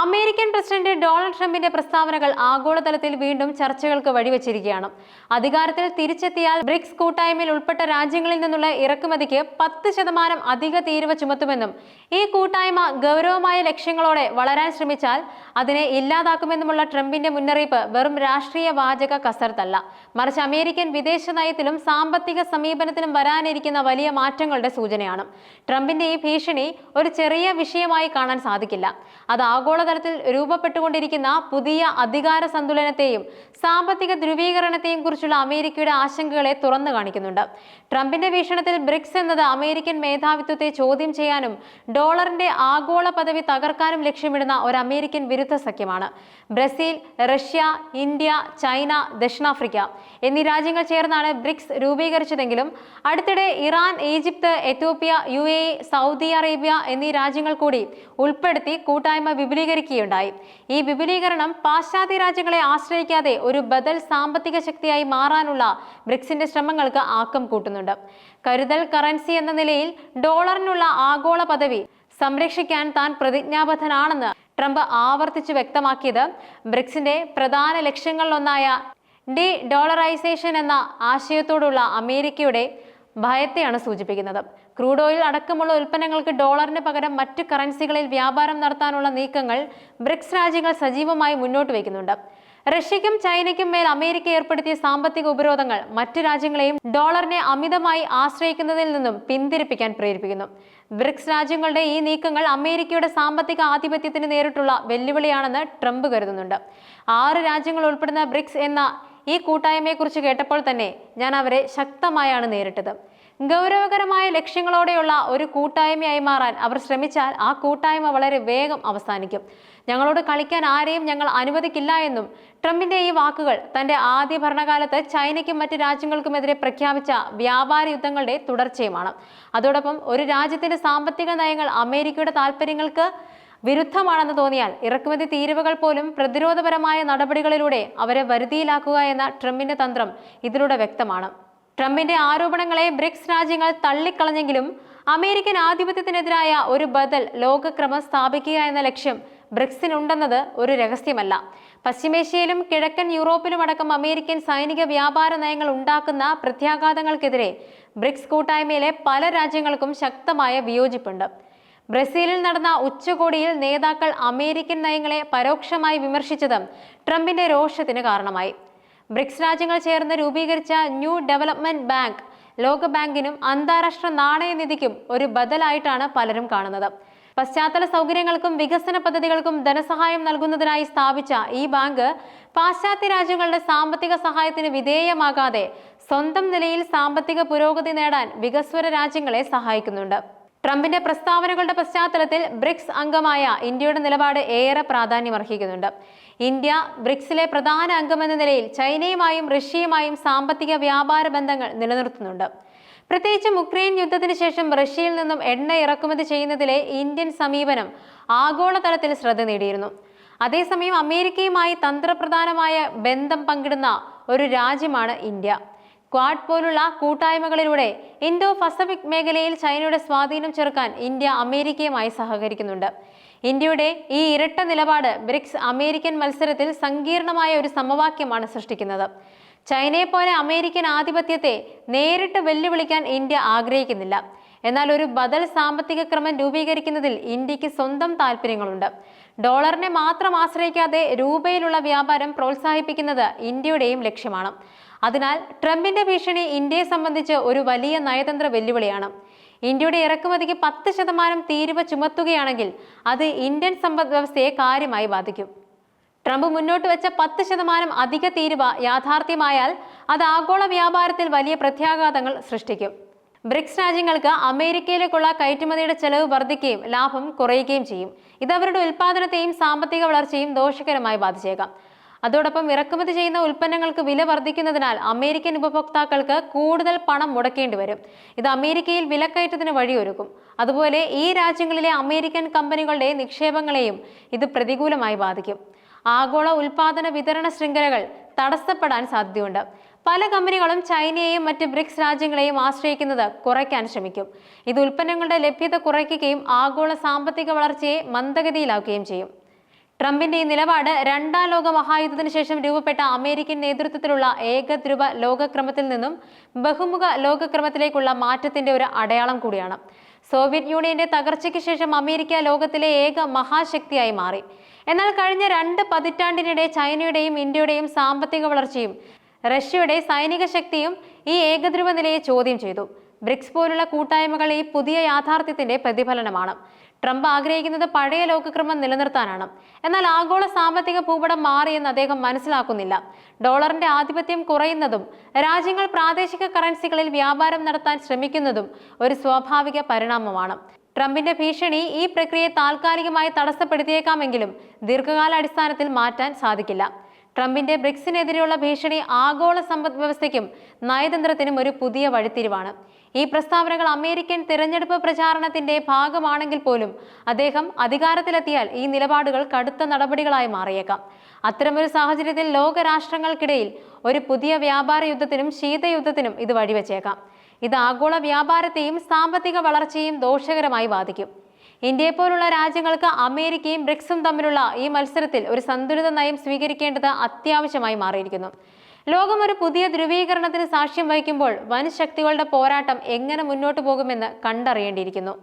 American president Donald ട്രംപിന്റെ പ്രസ്താവനകൾ ആഗോളതലത്തിൽ വീണ്ടും ചർച്ചകൾക്ക് വഴിവെച്ചിരിക്കുകയാണ്. അധികാരത്തിൽ തിരിച്ചെത്തിയാൽ ബ്രിക്സ് കൂട്ടായ്മയിൽ ഉൾപ്പെട്ട രാജ്യങ്ങളിൽ നിന്നുള്ള ഇറക്കുമതിക്ക് പത്ത് ശതമാനം അധിക തീരുവ ചുമത്തുമെന്നും ഈ കൂട്ടായ്മ ഗൗരവമായ ലക്ഷ്യങ്ങളോടെ വളരാൻ ശ്രമിച്ചാൽ അതിനെ ഇല്ലാതാക്കുമെന്നുമുള്ള ട്രംപിന്റെ മുന്നറിയിപ്പ് വെറും രാഷ്ട്രീയ വാചക കസർത്തല്ല. മറിച്ച് അമേരിക്കൻ വിദേശ നയത്തിലും സാമ്പത്തിക സമീപനത്തിലും വരാനിരിക്കുന്ന വലിയ മാറ്റങ്ങളുടെ സൂചനയാണ്. ട്രംപിന്റെ ഈ ഭീഷണി ഒരു ചെറിയ വിഷയമായി കാണാൻ സാധിക്കില്ല. അത് ആഗോളതലത്തിൽ രൂപപ്പെട്ടുകൊണ്ടിരിക്കുന്ന പുതിയ അധികാര സന്തുലനത്തെയും സാമ്പത്തിക ധ്രുവീകരണത്തെയും കുറിച്ചുള്ള അമേരിക്കയുടെ ആശങ്കകളെ തുറന്നു കാണിക്കുന്നുണ്ട്. ട്രംപിന്റെ വീക്ഷണത്തിൽ ബ്രിക്സ് എന്നത് അമേരിക്കൻ മേധാവിത്വത്തെ ചോദ്യം ചെയ്യാനും ഡോളറിന്റെ ആഗോള പദവി തകർക്കാനും ലക്ഷ്യമിടുന്ന ഒരു അമേരിക്കൻ വിരുദ്ധ സഖ്യമാണ്. ബ്രസീൽ റഷ്യ ഇന്ത്യ ചൈന ദക്ഷിണാഫ്രിക്ക എന്നീ രാജ്യങ്ങൾ ചേർന്നാണ് ബ്രിക്സ് രൂപീകരിച്ചതെങ്കിലും അടുത്തിടെ Iran Egypt Ethiopia U A Saudi Arabia എന്നീ രാജ്യങ്ങൾ കൂടി ഉൾപ്പെടുത്തി കൂട്ടായ്മ വിപുലീകരിക്കുകയുണ്ടായി. ഈ വിപുലീകരണം പാശ്ചാത്യ രാജ്യങ്ങളെ ആശ്രയിക്കാതെ ഒരു ബദൽ സാമ്പത്തിക ശക്തിയായി മാറാനുള്ള ബ്രിക്സിന്റെ ശ്രമങ്ങൾക്ക് ആക്കം കൂട്ടുന്നുണ്ട്. കരുതൽ കറൻസി എന്ന നിലയിൽ ഡോളറിനുള്ള ആഗോള പദവി സംരക്ഷിക്കാൻ താൻ പ്രതിജ്ഞാബദ്ധനാണെന്ന് ട്രംപ് ആവർത്തിച്ച് വ്യക്തമാക്കിയത് ബ്രിക്സിന്റെ പ്രധാന ലക്ഷ്യങ്ങളിലൊന്നായ ഡി ഡോളറൈസേഷൻ എന്ന ആശയത്തോടുള്ള അമേരിക്കയുടെ ഭയത്തെയാണ് സൂചിപ്പിക്കുന്നത്. ക്രൂഡ് ഓയിൽ അടക്കമുള്ള ഉൽപ്പന്നങ്ങൾക്ക് ഡോളറിന് പകരം മറ്റ് കറൻസികളിൽ വ്യാപാരം നടത്താനുള്ള നീക്കങ്ങൾ ബ്രിക്സ് രാജ്യങ്ങൾ സജീവമായി മുന്നോട്ട് വയ്ക്കുന്നുണ്ട്. റഷ്യയ്ക്കും ചൈനയ്ക്കും മേൽ അമേരിക്ക ഏർപ്പെടുത്തിയ സാമ്പത്തിക ഉപരോധങ്ങൾ മറ്റു രാജ്യങ്ങളെയും ഡോളറിനെ അമിതമായി ആശ്രയിക്കുന്നതിൽ നിന്നും പിന്തിരിപ്പിക്കാൻ പ്രേരിപ്പിക്കുന്നു. ബ്രിക്സ് രാജ്യങ്ങളുടെ ഈ നീക്കങ്ങൾ അമേരിക്കയുടെ സാമ്പത്തിക ആധിപത്യത്തിന് നേരിട്ടുള്ള വെല്ലുവിളിയാണെന്ന് ട്രംപ് കരുതുന്നുണ്ട്. ആറ് രാജ്യങ്ങൾ ഉൾപ്പെടുന്ന ബ്രിക്സ് എന്ന ഈ കൂട്ടായ്മയെക്കുറിച്ച് കേട്ടപ്പോൾ തന്നെ ഞാൻ അവരെ ശക്തമായാണ് നേരിട്ടത്. ഗൗരവകരമായ ലക്ഷ്യങ്ങളോടെയുള്ള ഒരു കൂട്ടായ്മയായി മാറാൻ അവർ ശ്രമിച്ചാൽ ആ കൂട്ടായ്മ വളരെ വേഗം അവസാനിക്കും. ഞങ്ങളോട് കളിക്കാൻ ആരെയും ഞങ്ങൾ അനുവദിക്കില്ല എന്നും ട്രംപിന്റെ ഈ വാക്കുകൾ തന്റെ ആദ്യ ഭരണകാലത്ത് ചൈനയ്ക്കും മറ്റ് രാജ്യങ്ങൾക്കുമെതിരെ പ്രഖ്യാപിച്ച വ്യാപാര യുദ്ധങ്ങളുടെ തുടർച്ചയുമാണ്. അതോടൊപ്പം ഒരു രാജ്യത്തിന്റെ സാമ്പത്തിക നയങ്ങൾ അമേരിക്കയുടെ താൽപ്പര്യങ്ങൾക്ക് വിരുദ്ധമാണെന്ന് തോന്നിയാൽ ഇറക്കുമതി തീരുവകൾ പോലും പ്രതിരോധപരമായ നടപടികളിലൂടെ അവരെ വരുതിയിലാക്കുക എന്ന ട്രംപിന്റെ തന്ത്രം ഇതിലൂടെ വ്യക്തമാണ്. ട്രംപിന്റെ ആരോപണങ്ങളെ ബ്രിക്സ് രാജ്യങ്ങൾ തള്ളിക്കളഞ്ഞെങ്കിലും അമേരിക്കൻ ആധിപത്യത്തിനെതിരായ ഒരു ബദൽ ലോകക്രമം സ്ഥാപിക്കുക എന്ന ലക്ഷ്യം ബ്രിക്സിനുണ്ടെന്നത് ഒരു രഹസ്യമല്ല. പശ്ചിമേഷ്യയിലും കിഴക്കൻ യൂറോപ്പിലുമടക്കം അമേരിക്കൻ സൈനിക വ്യാപാര നയങ്ങൾ ഉണ്ടാക്കുന്ന പ്രത്യാഘാതങ്ങൾക്കെതിരെ ബ്രിക്സ് കൂട്ടായ്മയിലെ പല രാജ്യങ്ങൾക്കും ശക്തമായ വിയോജിപ്പുണ്ട്. ബ്രസീലിൽ നടന്ന ഉച്ചകോടിയിൽ നേതാക്കൾ അമേരിക്കൻ നയങ്ങളെ പരോക്ഷമായി വിമർശിച്ചതും ട്രംപിന്റെ രോഷത്തിന് കാരണമായി. ബ്രിക്സ് രാജ്യങ്ങൾ ചേർന്ന് രൂപീകരിച്ച ന്യൂ ഡെവലപ്മെന്റ് ബാങ്ക് ലോകബാങ്കിനും അന്താരാഷ്ട്ര നാണയനിധിക്കും ഒരു ബദലായിട്ടാണ് പലരും കാണുന്നത്. പശ്ചാത്തല സൗകര്യങ്ങൾക്കും വികസന പദ്ധതികൾക്കും ധനസഹായം നൽകുന്നതിനായി സ്ഥാപിച്ച ഈ ബാങ്ക് പാശ്ചാത്യ രാജ്യങ്ങളുടെ സാമ്പത്തിക സഹായത്തിന് വിധേയമാകാതെ സ്വന്തം നിലയിൽ സാമ്പത്തിക പുരോഗതി നേടാൻ വികസ്വര രാജ്യങ്ങളെ സഹായിക്കുന്നുണ്ട്. ട്രംപിന്റെ പ്രസ്താവനകളുടെ പശ്ചാത്തലത്തിൽ ബ്രിക്സ് അംഗമായ ഇന്ത്യയുടെ നിലപാട് ഏറെ പ്രാധാന്യമർഹിക്കുന്നുണ്ട്. ഇന്ത്യ ബ്രിക്സിലെ പ്രധാന അംഗമെന്ന നിലയിൽ ചൈനയുമായും റഷ്യയുമായും സാമ്പത്തിക വ്യാപാര ബന്ധങ്ങൾ നിലനിർത്തുന്നുണ്ട്. പ്രത്യേകിച്ചും ഉക്രൈൻ യുദ്ധത്തിന് ശേഷം റഷ്യയിൽ നിന്നും എണ്ണ ഇറക്കുമതി ചെയ്യുന്നതിലെ ഇന്ത്യൻ സമീപനം ആഗോളതലത്തിൽ ശ്രദ്ധ നേടിയിരുന്നു. അതേസമയം അമേരിക്കയുമായി തന്ത്രപ്രധാനമായ ബന്ധം പങ്കിടുന്ന ഒരു രാജ്യമാണ് ഇന്ത്യ. ക്വാഡ് പോലുള്ള കൂട്ടായ്മകളിലൂടെ ഇൻഡോ പസഫിക് മേഖലയിൽ ചൈനയുടെ സ്വാധീനം ചെറുക്കാൻ ഇന്ത്യ അമേരിക്കയുമായി സഹകരിക്കുന്നുണ്ട്. ഇന്ത്യയുടെ ഈ ഇരട്ട നിലപാട് ബ്രിക്സ് അമേരിക്കൻ മത്സരത്തിൽ സങ്കീർണമായ ഒരു സമവാക്യമാണ് സൃഷ്ടിക്കുന്നത്. ചൈനയെ പോലെ അമേരിക്കൻ ആധിപത്യത്തെ നേരിട്ട് വെല്ലുവിളിക്കാൻ ഇന്ത്യ ആഗ്രഹിക്കുന്നില്ല. എന്നാൽ ഒരു ബദൽ സാമ്പത്തിക ക്രമം രൂപീകരിക്കുന്നതിൽ ഇന്ത്യയ്ക്ക് സ്വന്തം താല്പര്യങ്ങളുണ്ട് ഡോളറിനെ മാത്രം ആശ്രയിക്കാതെ രൂപയിലുള്ള വ്യാപാരം പ്രോത്സാഹിപ്പിക്കുന്നത് ഇന്ത്യയുടെയും ലക്ഷ്യമാണ്. അതിനാൽ ട്രംപിന്റെ ഭീഷണി ഇന്ത്യയെ സംബന്ധിച്ച് ഒരു വലിയ നയതന്ത്ര വെല്ലുവിളിയാണ്. ഇന്ത്യയുടെ ഇറക്കുമതിക്ക് പത്ത് ശതമാനം തീരുവ ചുമത്തുകയാണെങ്കിൽ അത് ഇന്ത്യൻ സമ്പദ് വ്യവസ്ഥയെ കാര്യമായി ബാധിക്കും. ട്രംപ് മുന്നോട്ട് വെച്ച പത്ത് ശതമാനം അധിക തീരുവ യാഥാർത്ഥ്യമായാൽ അത് ആഗോള വ്യാപാരത്തിൽ വലിയ പ്രത്യാഘാതങ്ങൾ സൃഷ്ടിക്കും. ബ്രിക്സ് രാജ്യങ്ങൾക്ക് അമേരിക്കയിലേക്കുള്ള കയറ്റുമതിയുടെ ചെലവ് വർദ്ധിക്കുകയും ലാഭം കുറയുകയും ചെയ്യും. ഇത് അവരുടെ ഉൽപ്പാദനത്തെയും സാമ്പത്തിക വളർച്ചയും ദോഷകരമായി ബാധിച്ചേക്കാം. അതോടൊപ്പം ഇറക്കുമതി ചെയ്യുന്ന ഉൽപ്പന്നങ്ങൾക്ക് വില വർദ്ധിക്കുന്നതിനാൽ അമേരിക്കൻ ഉപഭോക്താക്കൾക്ക് കൂടുതൽ പണം മുടക്കേണ്ടി വരും. ഇത് അമേരിക്കയിൽ വിലക്കയറ്റത്തിന് വഴിയൊരുക്കും. അതുപോലെ ഈ രാജ്യങ്ങളിലെ അമേരിക്കൻ കമ്പനികളുടെ നിക്ഷേപങ്ങളെയും ഇത് പ്രതികൂലമായി ബാധിക്കും. ആഗോള ഉൽപാദന വിതരണ ശൃംഖലകൾ തടസ്സപ്പെടാൻ സാധ്യതയുണ്ട്. പല കമ്പനികളും ചൈനയെയും മറ്റ് ബ്രിക്സ് രാജ്യങ്ങളെയും ആശ്രയിക്കുന്നത് കുറയ്ക്കാൻ ശ്രമിക്കും. ഇത് ഉൽപ്പന്നങ്ങളുടെ ലഭ്യത കുറയ്ക്കുകയും ആഗോള സാമ്പത്തിക വളർച്ചയെ മന്ദഗതിയിലാക്കുകയും ചെയ്യും. ട്രംപിന്റെ ഈ നിലപാട് രണ്ടാം ലോക മഹായുദ്ധത്തിന് ശേഷം രൂപപ്പെട്ട അമേരിക്കൻ നേതൃത്വത്തിലുള്ള ഏകധ്രുവ ലോകക്രമത്തിൽ നിന്നും ബഹുമുഖ ലോകക്രമത്തിലേക്കുള്ള മാറ്റത്തിന്റെ ഒരു അടയാളം കൂടിയാണ്. സോവിയറ്റ് യൂണിയന്റെ തകർച്ചയ്ക്ക് ശേഷം അമേരിക്ക ലോകത്തിലെ ഏക മഹാശക്തിയായി മാറി. എന്നാൽ കഴിഞ്ഞ രണ്ട് പതിറ്റാണ്ടിനിടെ ചൈനയുടെയും ഇന്ത്യയുടെയും സാമ്പത്തിക വളർച്ചയും റഷ്യയുടെ സൈനിക ശക്തിയും ഈ ഏകധ്രുവ നിലയെ ചോദ്യം ചെയ്തു. ബ്രിക്സ് പോലുള്ള കൂട്ടായ്മകൾ ഈ പുതിയ യാഥാർത്ഥ്യത്തിന്റെ പ്രതിഫലനമാണ്. ട്രംപ് ആഗ്രഹിക്കുന്നത് പഴയ ലോകക്രമം നിലനിർത്താനാണ്. എന്നാൽ ആഗോള സാമ്പത്തിക ഭൂപടം മാറിയെന്ന് അദ്ദേഹം മനസ്സിലാക്കുന്നില്ല. ഡോളറിന്റെ ആധിപത്യം കുറയുന്നതും രാജ്യങ്ങൾ പ്രാദേശിക കറൻസികളിൽ വ്യാപാരം നടത്താൻ ശ്രമിക്കുന്നതും ഒരു സ്വാഭാവിക പരിണാമമാണ്. ട്രംപിന്റെ ഭീഷണി ഈ പ്രക്രിയയെ താൽക്കാലികമായി തടസ്സപ്പെടുത്തിയേക്കാമെങ്കിലും ദീർഘകാലാടിസ്ഥാനത്തിൽ മാറ്റാൻ സാധിക്കില്ല. ട്രംപിന്റെ ബ്രിക്സിനെതിരെയുള്ള ഭീഷണി ആഗോള സമ്പദ് വ്യവസ്ഥയ്ക്കും നയതന്ത്രത്തിനും ഒരു പുതിയ വഴിത്തിരിവാണ്. ഈ പ്രസ്താവനകൾ അമേരിക്കൻ തിരഞ്ഞെടുപ്പ് പ്രചാരണത്തിന്റെ ഭാഗമാണെങ്കിൽ പോലും അദ്ദേഹം അധികാരത്തിലെത്തിയാൽ ഈ നിലപാടുകൾ കടുത്ത നടപടികളായി മാറിയേക്കാം. അത്തരമൊരു സാഹചര്യത്തിൽ ലോകരാഷ്ട്രങ്ങൾക്കിടയിൽ ഒരു പുതിയ വ്യാപാര യുദ്ധത്തിനും ശീതയുദ്ധത്തിനും ഇത് വഴിവെച്ചേക്കാം. ഇത് ആഗോള വ്യാപാരത്തെയും സാമ്പത്തിക വളർച്ചയെയും ദോഷകരമായി ബാധിക്കും. ഇന്ത്യയെ പോലുള്ള രാജ്യങ്ങൾക്ക് അമേരിക്കയും ബ്രിക്സും തമ്മിലുള്ള ഈ മത്സരത്തിൽ ഒരു സന്തുലിത നയം സ്വീകരിക്കേണ്ടത് അത്യാവശ്യമായി മാറിയിരിക്കുന്നു. ലോകം ഒരു പുതിയ ധ്രുവീകരണത്തിന് സാക്ഷ്യം വഹിക്കുമ്പോൾ വൻ ശക്തികളുടെ പോരാട്ടം എങ്ങനെ മുന്നോട്ടു പോകുമെന്ന് കണ്ടറിയേണ്ടിയിരിക്കുന്നു.